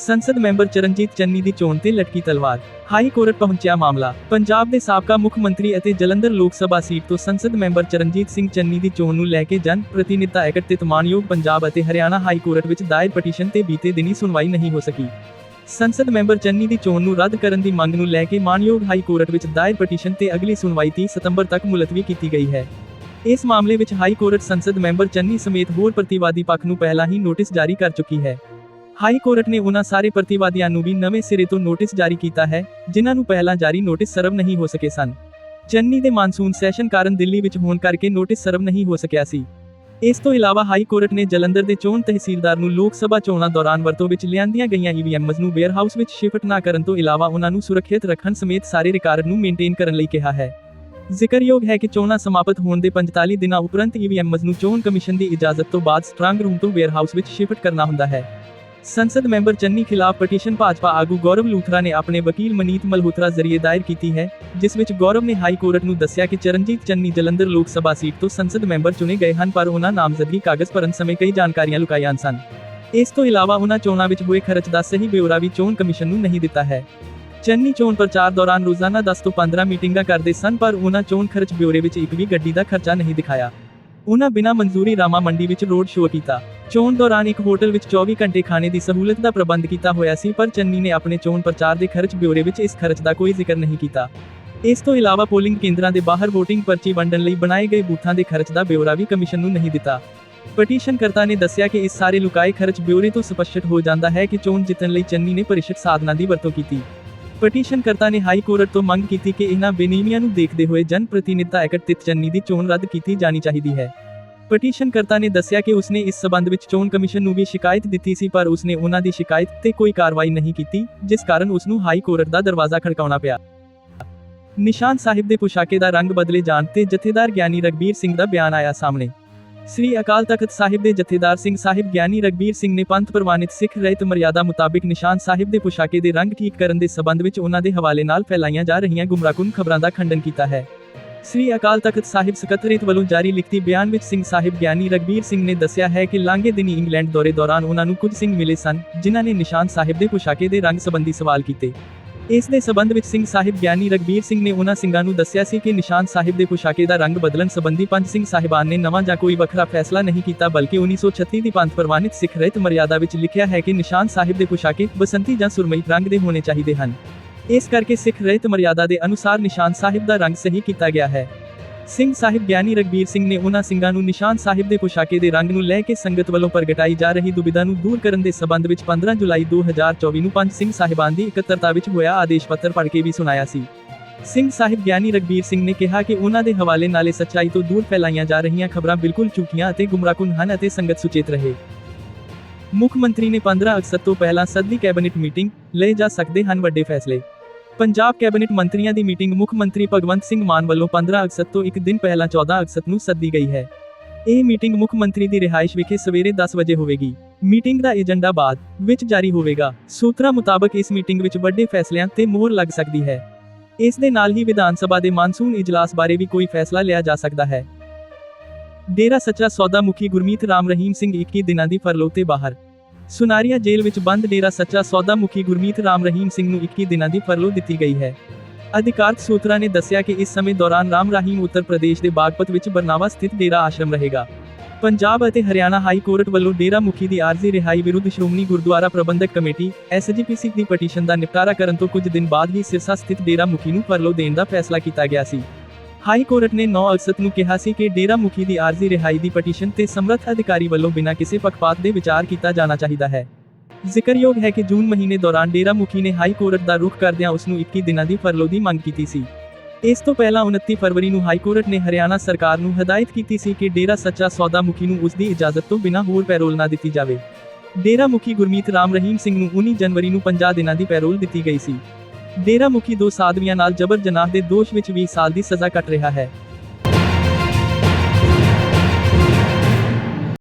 ਸੰਸਦ ਮੈਂਬਰ ਚਰਨਜੀਤ ਚੰਨੀ ਦੀ ਚੋਣ ਤੇ ਲਟਕੀ ਤਲਵਾਰ। ਹਾਈ ਕੋਰਟ ਪਹੁੰਚਿਆ ਮਾਮਲਾ। ਪੰਜਾਬ ਦੇ ਸਾਬਕਾ ਮੁੱਖ ਮੰਤਰੀ ਅਤੇ ਜਲੰਧਰ ਲੋਕ ਸਭਾ ਸੀਟ ਤੋਂ ਸੰਸਦ ਮੈਂਬਰ ਚਰਨਜੀਤ ਸਿੰਘ ਚੰਨੀ ਦੀ ਚੋਣ ਨੂੰ ਲੈ ਕੇ ਜਨ ਪ੍ਰਤੀਨਿਧਤਾ ਐਕਟ ਤੇ ਤਮਾਨਯੋਗ ਪੰਜਾਬ ਅਤੇ ਹਰਿਆਣਾ ਹਾਈ ਕੋਰਟ ਵਿੱਚ ਦਾਇਰ ਪਟੀਸ਼ਨ ਤੇ ਬੀਤੇ ਦਿਨੀ ਸੁਣਵਾਈ ਨਹੀਂ ਹੋ ਸਕੀ। ਸੰਸਦ ਮੈਂਬਰ ਚੰਨੀ ਦੀ ਚੋਣ ਨੂੰ ਰੱਦ ਕਰਨ ਦੀ ਮੰਗ ਨੂੰ ਲੈ ਕੇ ਮਾਨਯੋਗ ਹਾਈ ਕੋਰਟ ਵਿੱਚ ਦਾਇਰ ਪਟੀਸ਼ਨ ਤੇ ਅਗਲੀ ਸੁਣਵਾਈ 30 ਸਤੰਬਰ ਤੱਕ ਮੁਲਤਵੀ ਕੀਤੀ ਗਈ ਹੈ। ਇਸ ਮਾਮਲੇ ਵਿੱਚ ਹਾਈ ਕੋਰਟ ਸੰਸਦ ਮੈਂਬਰ ਚੰਨੀ ਸਮੇਤ ਹੋਰ ਪ੍ਰਤੀਵਾਦੀ ਪੱਖ ਨੂੰ ਪਹਿਲਾਂ ਹੀ ਨੋਟਿਸ ਜਾਰੀ ਕਰ ਚੁੱਕੀ ਹੈ। ਹਾਈ ਕੋਰਟ ਨੇ ਉਹਨਾਂ ਸਾਰੇ ਪ੍ਰਤੀਵਾਦੀਆਂ ਨੂੰ ਵੀ ਨਵੇਂ ਸਿਰੇ ਤੋਂ ਨੋਟਿਸ ਜਾਰੀ ਕੀਤਾ ਹੈ, ਜਿਨ੍ਹਾਂ ਨੂੰ ਪਹਿਲਾਂ ਜਾਰੀ ਨੋਟਿਸ ਸਰਵ ਨਹੀਂ ਹੋ ਸਕੇ ਸਨ। ਚੰਨੀ ਦੇ ਮਾਨਸੂਨ ਸੈਸ਼ਨ ਕਾਰਨ ਦਿੱਲੀ ਵਿੱਚ ਹੋਣ ਕਰਕੇ ਨੋਟਿਸ ਸਰਵ ਨਹੀਂ ਹੋ ਸਕਿਆ ਸੀ। ਇਸ ਤੋਂ ਇਲਾਵਾ ਹਾਈ ਕੋਰਟ ਨੇ ਜਲੰਧਰ ਦੇ ਚੋਣ ਤਹਿਸੀਲਦਾਰ ਨੂੰ ਲੋਕ ਸਭਾ ਚੋਣਾਂ ਦੌਰਾਨ ਵਰਤੋਂ ਵਿੱਚ ਲਿਆਂਦੀਆਂ ਗਈਆਂ ਈਵੀਐਮਜ਼ ਨੂੰ ਵੇਅਰਹਾਊਸ ਵਿੱਚ ਸ਼ਿਫਟ ਨਾ ਕਰਨ ਤੋਂ ਇਲਾਵਾ ਉਹਨਾਂ ਨੂੰ ਸੁਰੱਖਿਅਤ ਰੱਖਣ ਸਮੇਤ ਸਾਰੇ ਰਿਕਾਰਡ ਨੂੰ ਮੇਨਟੇਨ ਕਰਨ ਲਈ ਕਿਹਾ ਹੈ। ਜ਼ਿਕਰਯੋਗ ਹੈ ਕਿ ਚੋਣਾਂ ਸਮਾਪਤ ਹੋਣ ਦੇ 45 ਦਿਨਾਂ ਉਪਰੰਤ ਈਵੀਐਮਜ਼ ਨੂੰ ਚੋਣ ਕਮਿਸ਼ਨ ਦੀ ਇਜਾਜ਼ਤ ਤੋਂ ਬਾਅਦ ਸਟਰਾਂਗ ਰੂਮ ਤੋਂ ਵੇਅਰਹਾਊਸ ਵਿੱਚ ਸ਼ਿਫਟ ਕਰਨਾ ਹੁੰਦਾ ਹੈ। ਸੰਸਦ ਮੈਂਬਰ ਚੰਨੀ ਖਿਲਾਫ ਪਟੀਸ਼ਨ ਭਾਜਪਾ ਆਗੂ ਗੌਰਵ ਲੂਥਰਾ ਨੇ ਆਪਣੇ ਵਕੀਲ ਮਨੀਤ ਮਲਹੋਤਰਾ ਜ਼ਰੀਏ ਦਾਇਰ ਕੀਤੀ ਹੈ, ਜਿਸ ਵਿੱਚ ਗੌਰਵ ਨੇ ਹਾਈ ਕੋਰਟ ਨੂੰ ਦੱਸਿਆ ਕਿ ਚਰਨਜੀਤ ਚੰਨੀ ਜਲੰਧਰ ਲੋਕ ਸਭਾ ਸੀਟ ਤੋਂ ਸੰਸਦ ਮੈਂਬਰ ਚੁਣੇ ਗਏ ਹਨ, ਪਰ ਉਹਨਾਂ ਨਾਮਜ਼ਦਗੀ ਕਾਗਜ਼ ਭਰਨ ਸਮੇਂ ਕਈ ਜਾਣਕਾਰੀਆਂ ਲੁਕਾਈਆਂ ਸਨ। ਇਸ ਤੋਂ ਇਲਾਵਾ ਉਹਨਾਂ ਚੋਣਾਂ ਵਿੱਚ ਹੋਏ ਖਰਚ ਦਾ ਸਹੀ ਬਿਊਰਾ ਵੀ ਚੋਣ ਕਮਿਸ਼ਨ ਨੂੰ ਨਹੀਂ ਦਿੱਤਾ ਹੈ। ਚੰਨੀ ਚੋਣ ਪ੍ਰਚਾਰ ਦੌਰਾਨ ਰੋਜ਼ਾਨਾ 10 ਤੋਂ 15 ਮੀਟਿੰਗਾਂ ਕਰਦੇ ਸਨ, ਪਰ ਉਹਨਾਂ ਚੋਣ ਖਰਚ ਬਿਊਰੇ ਵਿੱਚ ਇੱਕ ਵੀ ਗੱਡੀ ਦਾ ਖਰਚਾ ਨਹੀਂ ਦਿਖਾਇਆ। ਉਹਨਾਂ ਬਿਨਾਂ ਮਨਜ਼ੂਰੀ ਰਾਮਾ ਮੰਡੀ ਵਿੱਚ ਰੋਡ ਸ਼ੋਅ ਕੀਤਾ। ਚੋਣ ਦੌਰਾਨ ਇੱਕ ਹੋਟਲ ਵਿੱਚ 24 ਘੰਟੇ ਖਾਣੇ ਦੀ ਸਹੂਲਤ ਦਾ ਪ੍ਰਬੰਧ ਕੀਤਾ ਹੋਇਆ ਸੀ, ਪਰ ਚੰਨੀ ਨੇ ਆਪਣੇ ਚੋਣ ਪ੍ਰਚਾਰ ਦੇ ਖਰਚ ਬਿਊਰੇ ਵਿੱਚ ਇਸ ਖਰਚ ਦਾ ਕੋਈ ਜ਼ਿਕਰ ਨਹੀਂ ਕੀਤਾ। ਇਸ ਤੋਂ ਇਲਾਵਾ ਪੋਲਿੰਗ ਕੇਂਦਰਾਂ ਦੇ ਬਾਹਰ VOTING ਪਰਚੀ ਵੰਡਣ ਲਈ ਬਣਾਏ ਗਏ ਬੂਥਾਂ ਦੇ ਖਰਚ ਦਾ ਬਿਊਰਾ ਵੀ ਕਮਿਸ਼ਨ ਨੂੰ ਨਹੀਂ ਦਿੱਤਾ। ਪਟੀਸ਼ਨ ਕਰਤਾ ਨੇ ਦੱਸਿਆ ਕਿ ਇਸ ਸਾਰੇ ਲੁਕਾਏ ਖਰਚ ਬਿਊਰੇ ਤੋਂ ਸਪਸ਼ਟ ਹੋ ਜਾਂਦਾ ਹੈ ਕਿ ਚੋਣ ਜਿੱਤਣ ਲਈ ਚੰਨੀ ਨੇ ਪਰਿਸ਼ਦ ਸਾਧਨਾਂ ਦੀ ਵਰਤੋਂ ਕੀਤੀ। ਪਟੀਸ਼ਨਕਰਤਾ ਨੇ ਹਾਈ ਕੋਰਟ ਤੋਂ ਮੰਗ ਕੀਤੀ ਕਿ ਇਹਨਾਂ ਬੇਨੀਮੀਆਂ ਨੂੰ ਦੇਖਦੇ ਹੋਏ ਜਨ ਪ੍ਰਤੀਨਿਧਤਾ ਐਕਟ ਤਹਿਤ ਚੰਨੀ ਦੀ ਚੋਣ ਰੱਦ ਕੀਤੀ ਜਾਣੀ ਚਾਹੀਦੀ ਹੈ। ਪਟੀਸ਼ਨਕਰਤਾ ਨੇ ਦੱਸਿਆ ਕਿ ਉਸਨੇ ਇਸ ਸਬੰਧ ਵਿੱਚ ਚੋਣ ਕਮਿਸ਼ਨ ਨੂੰ ਵੀ ਸ਼ਿਕਾਇਤ ਦਿੱਤੀ ਸੀ ਪਰ ਉਸਨੇ ਉਹਨਾਂ ਦੀ ਸ਼ਿਕਾਇਤ ਤੇ ਕੋਈ ਕਾਰਵਾਈ ਨਹੀਂ ਕੀਤੀ, ਜਿਸ ਕਾਰਨ ਉਸ ਨੂੰ ਹਾਈ ਕੋਰਟ ਦਾ ਦਰਵਾਜ਼ਾ ਖੜਕਾਉਣਾ ਪਿਆ। ਨਿਸ਼ਾਨ ਸਾਹਿਬ ਦੇ ਪੁਸ਼ਾਕੇ ਦਾ ਰੰਗ ਬਦਲੇ ਜਾਣ ਤੇ ਜਥੇਦਾਰ ਗਿਆਨੀ ਰਗਬੀਰ ਸਿੰਘ ਦਾ ਬਿਆਨ ਆਇਆ ਸਾਹਮਣੇ। ਸ੍ਰੀ ਅਕਾਲ ਤਖਤ ਸਾਹਿਬ ਦੇ ਜਥੇਦਾਰ ਸਿੰਘ ਸਾਹਿਬ ਗਿਆਨੀ ਰਗਬੀਰ ਸਿੰਘ ਨੇ ਪੰਥ ਪ੍ਰਵਾਨਿਤ ਸਿੱਖ ਰਹਿਤ ਮਰਿਆਦਾ ਮੁਤਾਬਿਕ ਨਿਸ਼ਾਨ ਸਾਹਿਬ ਦੇ ਪੁਸ਼ਾਕੇ ਦੇ ਰੰਗ ਠੀਕ ਕਰਨ ਦੇ ਸਬੰਧ ਵਿੱਚ ਉਹਨਾਂ ਦੇ ਹਵਾਲੇ ਨਾਲ ਫੈਲਾਈਆਂ ਜਾ ਰਹੀਆਂ ਗੁੰਮਰਾਹਕੁਨ ਖਬਰਾਂ ਦਾ ਖੰਡਨ ਕੀਤਾ ਹੈ। ਸ੍ਰੀ ਅਕਾਲ ਤਖਤ ਸਾਹਿਬ ਸਕੱਤਰੇਤ ਵੱਲੋਂ ਜਾਰੀ ਲਿਖਤੀ ਬਿਆਨ ਵਿੱਚ ਸਿੰਘ ਸਾਹਿਬ ਗਿਆਨੀ ਰਗਬੀਰ ਸਿੰਘ ਨੇ ਦੱਸਿਆ ਹੈ ਕਿ ਲਾਂਘੇ ਦਿਨੀ ਇੰਗਲੈਂਡ ਦੌਰੇ ਦੌਰਾਨ ਉਹਨਾਂ ਨੂੰ ਕੁਝ ਸਿੰਘ ਮਿਲੇ ਸਨ, ਜਿਨ੍ਹਾਂ ਨੇ ਨਿਸ਼ਾਨ ਸਾਹਿਬ ਦੇ ਪੁਸ਼ਾਕੇ ਦੇ ਰੰਗ ਸੰਬੰਧੀ ਸਵਾਲ ਕੀਤੇ। ਇਸ ਦੇ ਸਬੰਧ ਵਿੱਚ ਸਿੰਘ ਸਾਹਿਬ ਗਿਆਨੀ ਰਗਬੀਰ ਸਿੰਘ ਨੇ ਉਹਨਾਂ ਸਿੰਘਾਂ ਨੂੰ ਦੱਸਿਆ ਸੀ ਕਿ ਨਿਸ਼ਾਨ ਸਾਹਿਬ ਦੇ ਪੁਸ਼ਾਕੇ ਦਾ ਰੰਗ ਬਦਲਣ ਸੰਬੰਧੀ ਪੰਜ ਸਿੰਘ ਸਾਹਿਬਾਨ ਨੇ ਨਵਾਂ ਜਾਂ ਕੋਈ ਵੱਖਰਾ ਫੈਸਲਾ ਨਹੀਂ ਕੀਤਾ, ਬਲਕਿ 1936 ਦੀ ਪੰਥ ਪ੍ਰਵਾਨਿਤ ਸਿੱਖ ਰਹਿਤ ਮਰਿਆਦਾ ਵਿੱਚ ਲਿਖਿਆ ਹੈ ਕਿ ਨਿਸ਼ਾਨ ਸਾਹਿਬ ਦੇ ਪੁਸ਼ਾਕੇ ਬਸੰਤੀ ਜਾਂ ਸੁਰਮਈ ਰੰਗ ਦੇ ਹੋਣੇ ਚਾਹੀਦੇ ਹਨ। ਇਸ ਕਰਕੇ ਸਿੱਖ ਰਹਿਤ ਮਰਿਆਦਾ ਦੇ ਅਨੁਸਾਰ ਨਿਸ਼ਾਨ ਸਾਹਿਬ ਦਾ ਰੰਗ ਸਹੀ ਕੀਤਾ ਗਿਆ ਹੈ। ਸਿੰਘ ਸਾਹਿਬ ਗਿਆਨੀ ਰਗਬੀਰ ਸਿੰਘ ਨੇ ਉਹਨਾਂ ਸਿੰਘਾਂ ਨੂੰ ਨਿਸ਼ਾਨ ਸਾਹਿਬ ਦੇ ਪੁਸ਼ਾਕੇ ਦੇ ਰੰਗ ਨੂੰ ਲੈ ਕੇ ਸੰਗਤ ਵੱਲੋਂ ਪ੍ਰਗਟਾਈ ਜਾ ਰਹੀ ਦੁਬਿਧਾ ਨੂੰ ਦੂਰ ਕਰਨ ਦੇ ਸਬੰਧ ਵਿੱਚ 15 ਜੁਲਾਈ 2024 ਨੂੰ ਪੰਜ ਸਿੰਘ ਸਾਹਿਬਾਨ ਦੀ ਇਕੱਤਰਤਾ ਵਿੱਚ ਹੋਇਆ ਆਦੇਸ਼ ਪੱਤਰ ਪੜ੍ਹ ਕੇ ਵੀ ਸੁਣਾਇਆ ਸੀ। ਸਿੰਘ ਸਾਹਿਬ ਗਿਆਨੀ ਰਗਬੀਰ ਸਿੰਘ ਨੇ ਕਿਹਾ ਕਿ ਉਹਨਾਂ ਦੇ ਹਵਾਲੇ ਨਾਲੇ ਸੱਚਾਈ ਤੋਂ ਦੂਰ ਫੈਲਾਈਆਂ ਜਾ ਰਹੀਆਂ ਖਬਰਾਂ ਬਿਲਕੁਲ ਝੂਠੀਆਂ ਅਤੇ ਗੁੰਮਰਾਹਕੁਨ ਹਨ ਅਤੇ ਸੰਗਤ ਸੁਚੇਤ ਰਹੇ। ਮੁੱਖ ਮੰਤਰੀ ਨੇ 15 ਅਗਸਤ ਤੋਂ ਪਹਿਲਾਂ ਸੱਦੀ ਕੈਬਨਿਟ ਮੀਟਿੰਗ, ਲਏ ਜਾ ਸਕਦੇ ਹਨ ਵੱਡੇ ਫੈਸਲੇ। ਪੰਜਾਬ ਕੈਬਨਿਟ ਮੰਤਰੀਆਂ ਦੀ ਮੀਟਿੰਗ ਮੁੱਖ ਮੰਤਰੀ ਭਗਵੰਤ ਸਿੰਘ ਮਾਨ ਵੱਲੋਂ 15 ਅਗਸਤ ਤੋਂ ਇੱਕ ਦਿਨ ਪਹਿਲਾਂ 14 ਅਗਸਤ ਨੂੰ ਸੱਦੀ ਗਈ ਹੈ। ਇਹ ਮੀਟਿੰਗ ਮੁੱਖ ਮੰਤਰੀ ਦੀ ਰਿਹਾਇਸ਼ ਵਿਖੇ ਸਵੇਰੇ 10 ਵਜੇ ਹੋਵੇਗੀ। ਮੀਟਿੰਗ ਦਾ ਏਜੰਡਾ ਬਾਅਦ ਵਿੱਚ ਜਾਰੀ ਹੋਵੇਗਾ। ਸੂਤਰਾਂ ਮੁਤਾਬਕ ਇਸ ਮੀਟਿੰਗ ਵਿੱਚ ਵੱਡੇ ਫੈਸਲਿਆਂ ਤੇ ਮੋਹਰ ਲੱਗ ਸਕਦੀ ਹੈ। ਇਸ ਦੇ ਨਾਲ ਹੀ ਵਿਧਾਨ ਸਭਾ ਦੇ ਮਾਨਸੂਨ ਇਜਲਾਸ ਬਾਰੇ ਵੀ ਕੋਈ ਫੈਸਲਾ ਲਿਆ ਜਾ ਸਕਦਾ ਹੈ। ਡੇਰਾ ਸੱਚਾ ਸੌਦਾ ਮੁਖੀ ਗੁਰਮੀਤ ਰਾਮ ਰਹੀਮ ਸਿੰਘ 21 ਦਿਨਾਂ ਦੀ ਫਰਲੋਹ ਤੇ ਬਾਹਰ ਸੁਨਾਰੀਆ ਜੇਲ੍ਹ ਵਿੱਚ ਬੰਦ ਡੇਰਾ ਸੱਚਾ ਸੌਦਾ ਮੁਖੀ ਗੁਰਮੀਤ ਰਾਮ ਰਹੀਮ ਸਿੰਘ ਨੂੰ 21 ਦਿਨਾਂ ਦੀ ਫਰਲੋਹ ਦਿੱਤੀ ਗਈ ਹੈ। ਅਧਿਕਾਰਤ ਸੂਤਰਾਂ ਨੇ ਦੱਸਿਆ ਕਿ ਇਸ ਸਮੇਂ ਦੌਰਾਨ ਰਾਮ ਰਹੀਮ ਉੱਤਰ ਪ੍ਰਦੇਸ਼ ਦੇ ਬਾਗਪਤ ਵਿੱਚ ਬਰਨਾਵਾ ਸਥਿਤ ਡੇਰਾ ਆਸ਼ਰਮ ਰਹੇਗਾ। ਪੰਜਾਬ ਅਤੇ ਹਰਿਆਣਾ ਹਾਈ ਕੋਰਟ ਵੱਲੋਂ ਡੇਰਾ ਮੁਖੀ ਦੀ ਆਰਜ਼ੀ ਰਿਹਾਈ ਵਿਰੁੱਧ ਸ਼੍ਰੋਮਣੀ ਗੁਰਦੁਆਰਾ ਪ੍ਰਬੰਧਕ ਕਮੇਟੀ ਐਸਜੀਪੀਸੀ ਦੀ ਪਟੀਸ਼ਨ ਦਾ ਨਿਪਟਾਰਾ ਕਰਨ ਤੋਂ ਕੁਝ ਦਿਨ ਬਾਅਦ ਹੀ ਸਿਰਸਾ ਸਥਿਤ ਡੇਰਾ ਮੁਖੀ ਨੂੰ ਫਰਲੋਹ ਦੇਣ ਦਾ ਫੈਸਲਾ ਕੀਤਾ ਗਿਆ ਸੀ। ਹਾਈ ਕੋਰਟ ਨੇ 9 ਅਗਸਤ ਨੂੰ ਕਿਹਾ ਸੀ ਕਿ ਡੇਰਾ ਮੁਖੀ ਦੀ ਆਰਜ਼ੀ ਰਿਹਾਈ ਦੀ ਪਟੀਸ਼ਨ ਤੇ ਸਮਰੱਥ ਅਧਿਕਾਰੀ ਵੱਲੋਂ ਬਿਨਾਂ ਕਿਸੇ ਪੱਖਪਾਤ ਦੇ ਵਿਚਾਰ ਕੀਤਾ ਜਾਣਾ ਚਾਹੀਦਾ ਹੈ। ਜ਼ਿਕਰਯੋਗ ਹੈ ਕਿ ਜੂਨ ਮਹੀਨੇ ਦੌਰਾਨ ਡੇਰਾ ਮੁਖੀ ਨੇ ਹਾਈ ਕੋਰਟ ਦਾ ਰੁਖ ਕਰਦਿਆਂ ਉਸ ਨੂੰ 21 ਦਿਨਾਂ ਦੀ ਫਰਲੋ ਦੀ ਮੰਗ ਕੀਤੀ ਸੀ। ਇਸ ਤੋਂ ਪਹਿਲਾਂ 29 ਫਰਵਰੀ ਨੂੰ ਹਾਈ ਕੋਰਟ ਨੇ ਹਰਿਆਣਾ ਸਰਕਾਰ ਨੂੰ ਹਦਾਇਤ ਕੀਤੀ ਸੀ ਕਿ ਡੇਰਾ ਸੱਚਾ ਸੌਦਾ ਮੁਖੀ ਨੂੰ ਉਸ ਦੀ ਇਜਾਜ਼ਤ ਤੋਂ ਬਿਨਾਂ ਹੋਰ ਪੈਰੋਲ ਨਾ ਦਿੱਤੀ ਜਾਵੇ। ਡੇਰਾ ਮੁਖੀ ਗੁਰਮੀਤ ਰਾਮ ਰਹੀਮ ਸਿੰਘ ਨੂੰ 19 ਜਨਵਰੀ ਨੂੰ 50 ਦਿਨਾਂ ਦੀ ਪੈਰੋਲ ਦਿੱਤੀ ਗਈ ਸੀ। ਡੇਰਾ ਮੁਖੀ ਦੋ ਸਾਧਵੀਆਂ ਨਾਲ ਜਬਰ ਜਨਾਹ ਦੇ ਦੋਸ਼ ਵਿੱਚ 20 ਸਾਲ ਦੀ ਸਜ਼ਾ ਕੱਟ ਰਿਹਾ ਹੈ।